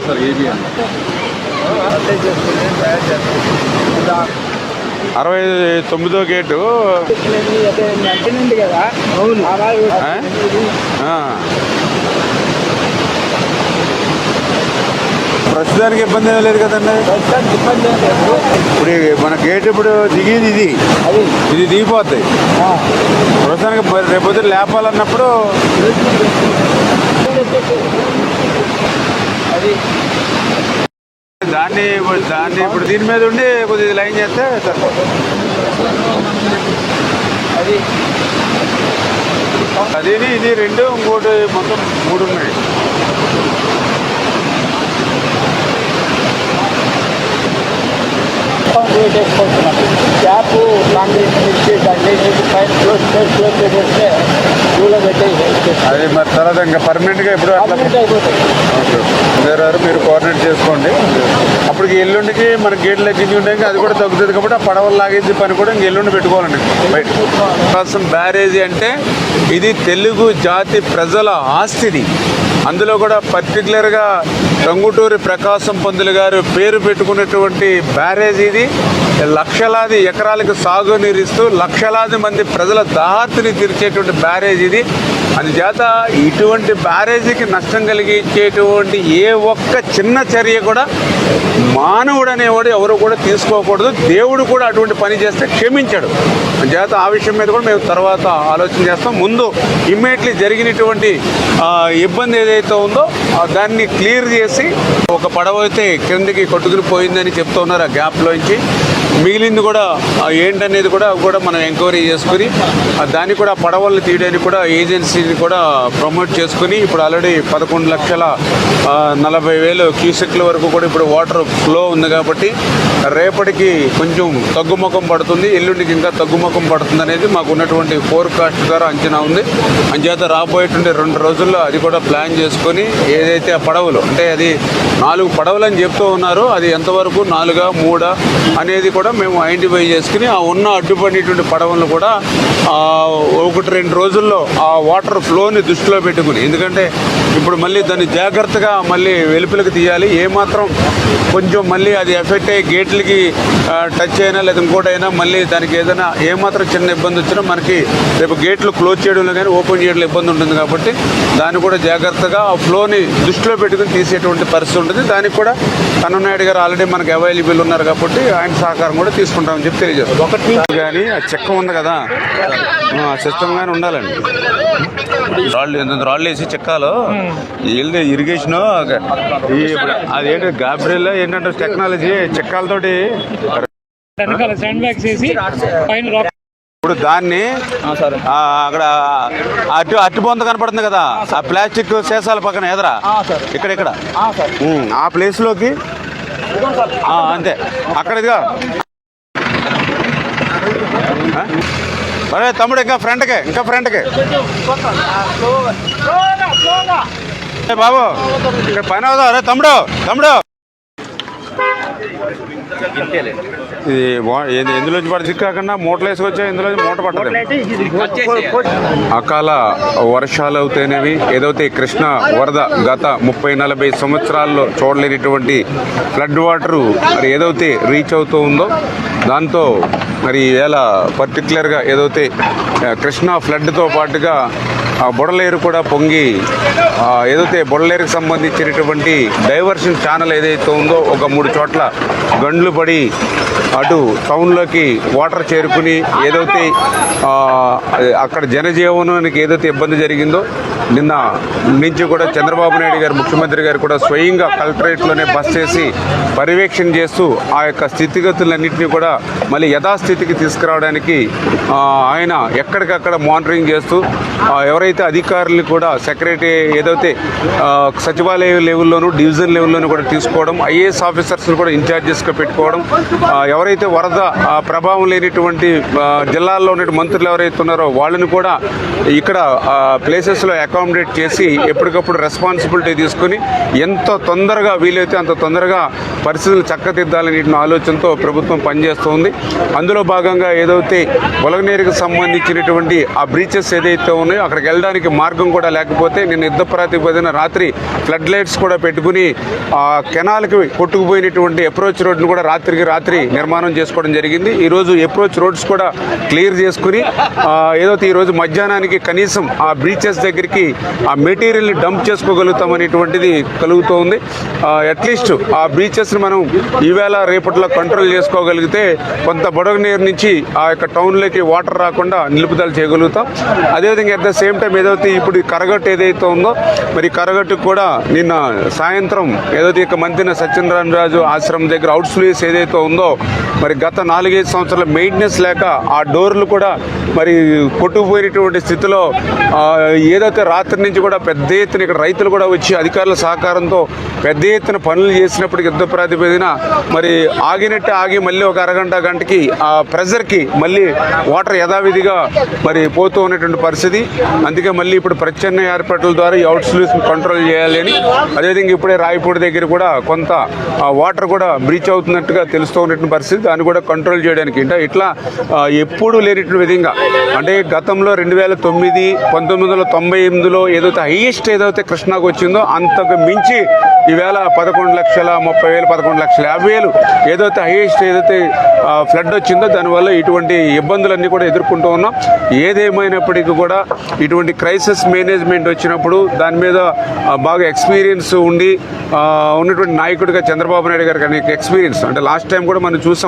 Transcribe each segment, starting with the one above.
ఉన్నాం sir AB అరవై తొమ్మిదో గేటు. ప్రస్తుతానికి ఇబ్బంది ఏమీ లేదు కదండి? ఇప్పుడు మన గేట్ ఇప్పుడు దిగేది ఇది. అది ఇది దిగిపోద్ది. ప్రస్తుతానికి మరి రేపు పొద్దున్న లేపాలన్నప్పుడు అది. దాన్ని దాన్ని ఇప్పుడు దీని మీద ఉండి కొద్దిగా లైన్ చేస్తే అది. అది ఇది రెండు ఇంకోటి మొత్తం మూడు ఉన్నాయి. వెయిట్ వేసుకుంటున్నాం క్యాప్ కాంక్రీట్ మిక్సీ దాన్ని పైన క్లోజ్ క్లోజ్ క్లోజ్ చేసేస్తే రూలో పెట్టేసి అది మరి తర్వాత ఇంకా పర్మనెంట్గా కంప్లీట్ అయిపోతుంది వేరే వారు మీరు కోఆర్డినేట్ చేసుకోండి అప్పటికి ఎల్లుండికి మన గేట్లు ఎక్కించి ఉంటే ఇంకా అది కూడా తగ్గుతుంది కాబట్టి ఆ పడవలు లాగేది పని కూడా ఇంక ఎల్లుండి పెట్టుకోవాలండి బయట ప్రకాశం బ్యారేజీ అంటే ఇది తెలుగు జాతి ప్రజల ఆస్తిది అందులో కూడా పర్టికులర్గా టంగుటూరి ప్రకాశం పందులు గారు పేరు పెట్టుకున్నటువంటి బ్యారేజ్ ఇది. లక్షలాది ఎకరాలకు సాగునీరిస్తూ లక్షలాది మంది ప్రజల దాహార్తిని తీర్చేటువంటి బ్యారేజ్ ఇది. అందుచేత ఇటువంటి బ్యారేజీకి నష్టం కలిగించేటువంటి ఏ ఒక్క చిన్న చర్య కూడా మానవుడు అనేవాడు ఎవరు కూడా తీసుకోకూడదు. దేవుడు కూడా అటువంటి పని చేస్తే క్షమించాడు. చేత ఆ విషయం మీద కూడా మేము తర్వాత ఆలోచన చేస్తాం. ముందు ఇమ్మీడియట్లీ జరిగినటువంటి ఇబ్బంది ఏదైతే ఉందో దాన్ని క్లియర్ చేసి ఒక పడవ అయితే క్రిందికి కొట్టుకుని పోయిందని చెప్తున్నారు ఆ గ్యాప్లోంచి మిగిలింది కూడా ఏంటనేది కూడా కూడా మనం ఎంక్వైరీ చేసుకుని దాన్ని కూడా పడవలను తీయడానికి కూడా ఏజెన్సీని కూడా ప్రమోట్ చేసుకుని ఇప్పుడు ఆల్రెడీ పదకొండు లక్షల నలభై వేలు క్యూసెక్ల వరకు కూడా ఇప్పుడు వాటర్ ఫ్లో ఉంది కాబట్టి రేపటికి కొంచెం తగ్గుముఖం పడుతుంది ఎల్లుండికి ఇంకా తగ్గుముఖం పడుతుంది అనేది మాకు ఉన్నటువంటి ఫోర్కాస్ట్ ద్వారా అంచనా ఉంది. అంచేత రాబోయేటువంటి రెండు రోజుల్లో అది కూడా ప్లాన్ చేసుకొని ఏదైతే ఆ పడవలు అంటే అది నాలుగు పడవలు అని చెప్తూ ఉన్నారు అది ఎంతవరకు నాలుగా మూడా అనేది కూడా మేము ఐడెంటిఫై చేసుకుని ఆ ఉన్న అడ్డుపడినటువంటి పడవలను కూడా ఒకటి రెండు రోజుల్లో ఆ వాటర్ ఫ్లోని దృష్టిలో పెట్టుకుని ఎందుకంటే ఇప్పుడు మళ్ళీ దాన్ని జాగ్రత్తగా మళ్ళీ వెలుపులకు తీయాలి. ఏమాత్రం కొంచెం మళ్ళీ అది ఎఫెక్ట్ అయ్యి గేట్లకి టచ్ అయినా లేదా ఇంకోటైనా అయినా మళ్ళీ దానికి ఏదైనా ఏమాత్రం చిన్న ఇబ్బంది వచ్చినా మనకి రేపు గేట్లు క్లోజ్ చేయడంలో కానీ ఓపెన్ చేయడంలో ఇబ్బంది ఉంటుంది కాబట్టి దాన్ని కూడా జాగ్రత్తగా ఆ ఫ్లోని దృష్టిలో పెట్టుకుని తీసేటువంటి పరిస్థితి ఉంటుంది. దానికి కూడా కన్ననాయుడు గారు ఆల్రెడీ మనకి అవైలబుల్ ఉన్నారు కాబట్టి ఆయన సహకారం కూడా తీసుకుంటామని చెప్పి తెలియజేస్తాం ఒకటి కానీ ఆ చెక్క ఉంది కదా. ఆ సిస్టమ్ కానీ ఉండాలండి. రాళ్ళు ఎంత రాళ్ళు వేసి చెక్కాలో? వీళ్ళది ఇరిగేషన్ అదేంటి గాబ్రియల్ ఏంటంటే టెక్నాలజీ చెక్కాలతోటి వెనకాల శాండ్ బ్యాగ్స్ వేసి పైన రాక్ ఇప్పుడు దాన్ని ఆ, అక్కడ అటు అటు బొంత కనపడుతుంది కదా. ఆ ప్లాస్టిక్ సీసాల పక్కన ఎదరా? ఇక్కడ ఇక్కడ. ఆ ప్లేస్లోకి? ఆ, అంతే. అక్కడ ఇదిగా? అరే తమ్ముడు ఇంకా ఫ్రంట్కే ఇంకా ఫ్రంట్కే ఏ బాబు ఇక్కడ పైన అవుదా అరే తమ్ముడు తమ్ముడు. ఇది ఏది- ఎందులోంచి పడి కాకుండా మూటలు వేసుకొచ్చా ఇందులో మూట పట్టదు అకాల వర్షాలు అవుతాయినవి ఏదైతే కృష్ణ వరద గత ముప్పై నలభై సంవత్సరాల్లో చూడలేనటువంటి ఫ్లడ్ వాటరు మరి ఏదైతే రీచ్ అవుతూ ఉందో దాంతో మరి ఈవేళ పర్టికులర్గా ఏదైతే కృష్ణా ఫ్లడ్తో పాటుగా ఆ బుడలేరు కూడా పొంగి ఆ, ఏదైతే బుడలేరుకు సంబంధించినటువంటి డైవర్షన్ ఛానల్ ఏదైతే ఉందో ఒక మూడు చోట్ల గండ్లు పడి అటు టౌన్లోకి వాటర్ చేరుకుని ఏదైతే అక్కడ జనజీవనానికి ఏదైతే ఇబ్బంది జరిగిందో నిన్న నుంచి కూడా చంద్రబాబు నాయుడు గారు ముఖ్యమంత్రి గారు కూడా స్వయంగా కలెక్టరేట్లోనే బస్ చేసి పర్యవేక్షణ చేస్తూ ఆ యొక్క స్థితిగతులన్నింటినీ కూడా మళ్ళీ యథాస్థితికి తీసుకురావడానికి ఆయన ఎక్కడికక్కడ మానిటరింగ్ చేస్తూ ఎవరైతే అధికారులు కూడా సెక్రటరీ ఏదైతే సచివాలయ లెవెల్లోనూ డివిజన్ లెవెల్లోనూ కూడా తీసుకోవడం ఐఏఎస్ ఆఫీసర్స్ని కూడా ఇన్ఛార్జెస్గా పెట్టుకోవడం ఎవరైతే వరద ప్రభావం లేనిటువంటి జిల్లాల్లో ఉన్న మంత్రులు ఎవరైతే ఉన్నారో వాళ్ళని కూడా ఇక్కడ ప్లేసెస్లో అకామిడేట్ చేసి ఎప్పటికప్పుడు రెస్పాన్సిబిలిటీ తీసుకుని ఎంత తొందరగా వీలైతే అంత తొందరగా పరిస్థితులు చక్కదిద్దాలనే ఆలోచనతో ప్రభుత్వం పనిచేస్తోంది. అందులో భాగంగా ఏదైతే పొలగనేరుకు సంబంధించినటువంటి ఆ బ్రీచెస్ ఏదైతే ఉన్నాయో అక్కడికి వెళ్ళడానికి మార్గం కూడా లేకపోతే నేను యుద్ధ ప్రాతిపదిన రాత్రి ఫ్లడ్ లైట్స్ కూడా పెట్టుకుని ఆ కెనాల్కి కొట్టుకుపోయినటువంటి అప్రోచ్ రోడ్ను కూడా రాత్రికి రాత్రి నిర్మాణం చేసుకోవడం జరిగింది. ఈరోజు అప్రోచ్ రోడ్స్ కూడా క్లియర్ చేసుకుని ఏదైతే ఈరోజు మధ్యాహ్నానికి కనీసం ఆ బ్రీచెస్ దగ్గరికి ఆ మెటీరియల్ని డంప్ చేసుకోగలుగుతాం అనేటువంటిది కలుగుతోంది. అట్లీస్ట్ ఆ బ్రీచెస్ని మనం ఈవేళ రేపట్లో కంట్రోల్ చేసుకోగలిగితే కొంత బొడగనీరు నుంచి ఆ యొక్క టౌన్లోకి వాటర్ రాకుండా నిలుపుదల చేయగలుగుతాం. అదేవిధంగా అట్ ద సేమ్ టైం ఏదైతే ఇప్పుడు కరగట్టు ఏదైతే ఉందో మరి కరగట్టు కూడా నిన్న సాయంత్రం ఏదైతే ఇక మంతిన సత్యనారాయణ రాజు ఆశ్రమం దగ్గర అవుట్స్లీస్ ఏదైతే ఉందో మరి గత నాలుగైదు సంవత్సరాల మెయింటెనెన్స్ లేక ఆ డోర్లు కూడా మరి కొట్టుకుపోయినటువంటి స్థితిలో ఏదైతే రాత్రి నుంచి కూడా పెద్ద ఎత్తున ఇక్కడ రైతులు కూడా వచ్చి అధికారుల సహకారంతో పెద్ద ఎత్తున పనులు చేసినప్పటికి యుద్ధ ప్రాతిపదిన మరి ఆగినట్టు ఆగి మళ్ళీ ఒక అరగంట గంటకి ఆ ప్రెజర్కి మళ్ళీ వాటర్ యథావిధిగా మరి పోతూ ఉన్నటువంటి పరిస్థితి. అందుకే మళ్ళీ ఇప్పుడు ప్రత్యామ్నాయ ఏర్పాట్ల ద్వారా ఈ అవుట్ స్లూస్ కంట్రోల్ చేయాలి అని. అదేవిధంగా ఇప్పుడే రాయపూడి దగ్గర కూడా కొంత ఆ వాటర్ కూడా బ్రీచ్ అవుతున్నట్టుగా తెలుస్తూ ఉన్నటువంటి పరిస్థితి. దాన్ని కూడా కంట్రోల్ చేయడానికి. అంటే ఇట్లా ఎప్పుడూ లేనటువంటి విధంగా అంటే గతంలో రెండు వేల తొమ్మిది పంతొమ్మిది వందల తొంభై ఎనిమిదిలో ఏదైతే హైయెస్ట్ ఏదైతే కృష్ణాకు వచ్చిందో అంతకు మించి ఈవేళ పదకొండు లక్షల ముప్పై వేలు పదకొండు లక్షల యాభై వేలు ఏదైతే హైయెస్ట్ ఏదైతే ఫ్లడ్ వచ్చిందో దానివల్ల ఇటువంటి ఇబ్బందులన్నీ కూడా ఎదుర్కొంటూ ఉన్నాం. ఏదేమైనప్పటికీ కూడా ఇటువంటి క్రైసిస్ మేనేజ్మెంట్ వచ్చినప్పుడు దాని మీద బాగా ఎక్స్పీరియన్స్ ఉండి ఉన్నటువంటి నాయకుడిగా చంద్రబాబు నాయుడు గారికి ఎక్స్పీరియన్స్ అంటే లాస్ట్ టైం కూడా మనం చూసాం.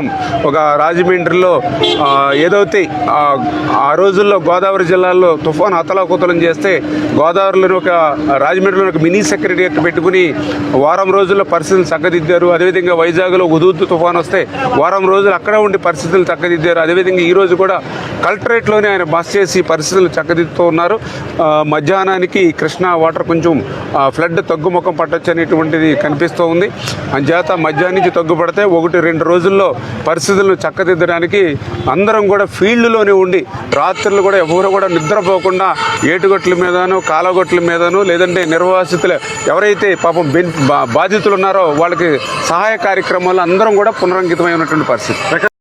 ఒక రాజమండ్రిలో ఏదైతే ఆ, రోజుల్లో గోదావరి జిల్లాలో తుఫాన్ అతలాకుతలం చేస్తే గోదావరిలోని ఒక రాజమండ్రిలో ఒక మినీ సెక్రటరియట్ పెట్టుకుని వారం రోజుల్లో పరిస్థితులు చక్కదిద్దారు అదేవిధంగా వైజాగ్లో ఉదూద్దు తుఫాన్ వస్తే వారం రోజులు అక్కడ ఉండి పరిస్థితులు చక్కదిద్దారు అదేవిధంగా ఈరోజు కూడా కలెక్టరేట్లోనే ఆయన బస్ చేసి పరిస్థితులు చక్కదిద్దుతూ ఉన్నారు. మధ్యాహ్నానికి కృష్ణా వాటర్ కొంచెం ఫ్లడ్ తగ్గుముఖం పట్టొచ్చు అనేటువంటిది కనిపిస్తూ ఉంది. అంచేత మధ్యాహ్నం నుంచి తగ్గుపడితే ఒకటి రెండు రోజుల్లో పరిస్థితులను చక్కదిద్దడానికి అందరం కూడా ఫీల్డ్లోనే ఉండి రాత్రులు కూడా ఎవరు కూడా నిద్రపోకుండా ఏటుగొట్ల మీదను కాలగొట్ల మీదను లేదంటే నిర్వాసితులు ఎవరైతే పాపం బెన్ బా- బాధితులు ఉన్నారో వాళ్ళకి సహాయ కార్యక్రమాలు అందరం కూడా పునరంకితమైనటువంటి పరిస్థితి.